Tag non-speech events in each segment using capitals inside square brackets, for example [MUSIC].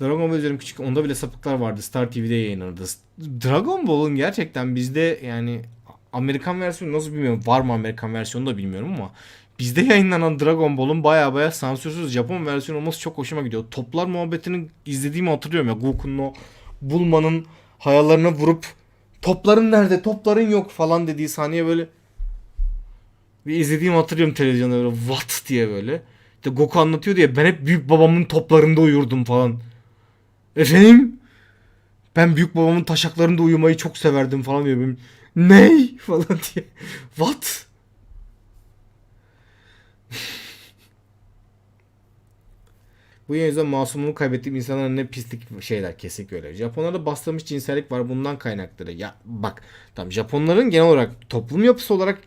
Dragon Ball izliyorum küçük. Onda bile sapıklar vardı. Star TV'de yayınlanırdı. Dragon Ball'un gerçekten bizde yani Amerikan versiyonu nasıl bilmiyorum. Var mı Amerikan versiyonu da bilmiyorum ama bizde yayınlanan Dragon Ball'un baya baya sansürsüz Japon versiyonu olması çok hoşuma gidiyor. Toplar muhabbetini izlediğimi hatırlıyorum ya. Goku'nun o Bulma'nın hayallerine vurup topların nerede topların yok falan dediği saniye böyle bir izlediğimi hatırlıyorum televizyonda böyle what diye böyle. İşte Goku anlatıyor diye ben hep büyük babamın toplarında uyurdum falan. Efendim? Ben büyük babamın taşaklarında uyumayı çok severdim falan diyor. Benim, Ney? [LAUGHS] falan diye. What? Bu yüzden masumluğu kaybettiğim insanların ne pislik şeyler kesinlikle öyle. Japonlarda bastırılmış cinsellik var bundan kaynakları. Ya bak tamam Japonların genel olarak toplum yapısı olarak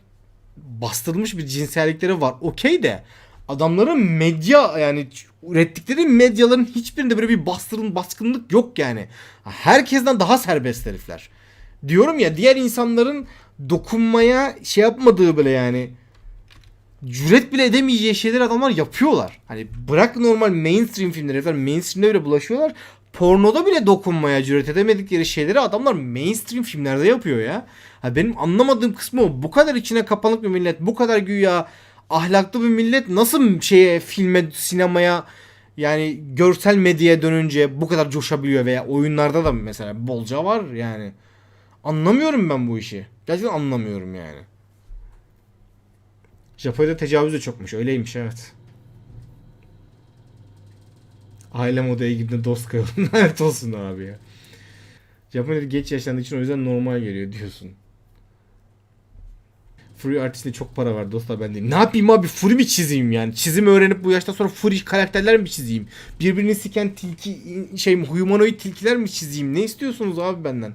bastırılmış bir cinsellikleri var. Okey de adamların medya yani ürettikleri medyaların hiçbirinde böyle bir bastırın baskınlık yok yani. Herkesten daha serbest herifler. Diyorum ya diğer insanların dokunmaya şey yapmadığı bile yani cüret bile edemeyeceği şeyleri adamlar yapıyorlar. Hani bırak normal mainstream filmleri herifler mainstream'de bile bulaşıyorlar. Pornoda bile dokunmaya cüret edemedikleri şeyleri adamlar mainstream filmlerde yapıyor ya. Ha benim anlamadığım kısmı o. Bu kadar içine kapanık bir millet, bu kadar güya ahlaklı bir millet nasıl şeye, filme, sinemaya yani görsel medyaya dönünce bu kadar coşabiliyor veya oyunlarda da mesela bolca var yani. Anlamıyorum ben bu işi. Gerçekten anlamıyorum yani. Japonya'da tecavüz de çokmuş. Öyleymiş evet. Ailem odaya girdiğinde dost kayalım. [LAUGHS] Lanet olsun abi ya. Japonya'da geç yaşlandığı için o yüzden normal geliyor diyorsun. Fury artistinde çok para var dostlar ben değil. Ne yapayım abi Fury mi çizeyim yani? Çizim öğrenip bu yaştan sonra Fury karakterler mi çizeyim? Birbirini siken tilki şey humanoid tilkiler mi çizeyim? Ne istiyorsunuz abi benden?